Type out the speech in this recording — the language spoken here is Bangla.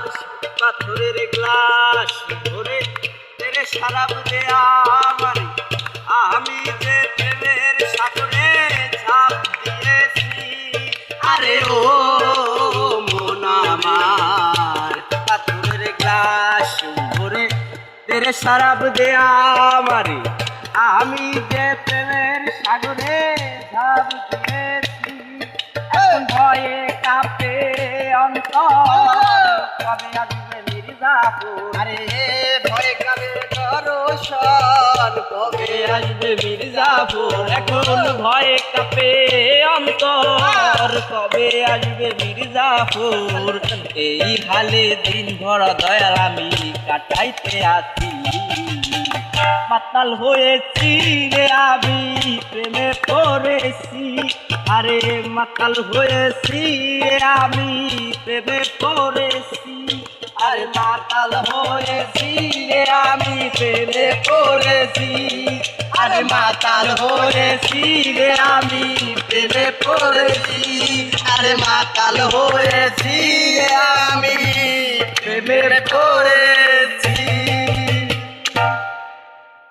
আমার পাথরের গ্লাস ভরে তেরে সারাব দে আমার। আমি যে প্রেমের সাগরে দিয়েছি, আরে ও মন আমার। পাথরের গ্লাস ভরে তেরে সারাব দে আমারে। আমি যে প্রেমের কবে আসবে মির্জাপুর। আরে ভয় কাবে দর্শন কবে আসবে মির্জাপুর? এখন ভয়ে কাঁপে অন্তর। কবে আসবে মির্জাপুর? এই হালে দিন ভর দয়াল আমি কাটাইতে আছি। মাতাল হয়েছি রে আমি প্রেমে পড়েছি। আরে মাতাল হয়েছি আমি প্রেমে আরে মাতাল হয়েছি রে আমি ফেলে পড়েছি। আরে মাতাল হয়েছি রে আমি ফেলে পড়েছি। আরে মাতাল হয়েছি আমি প্রেমে পড়েছি।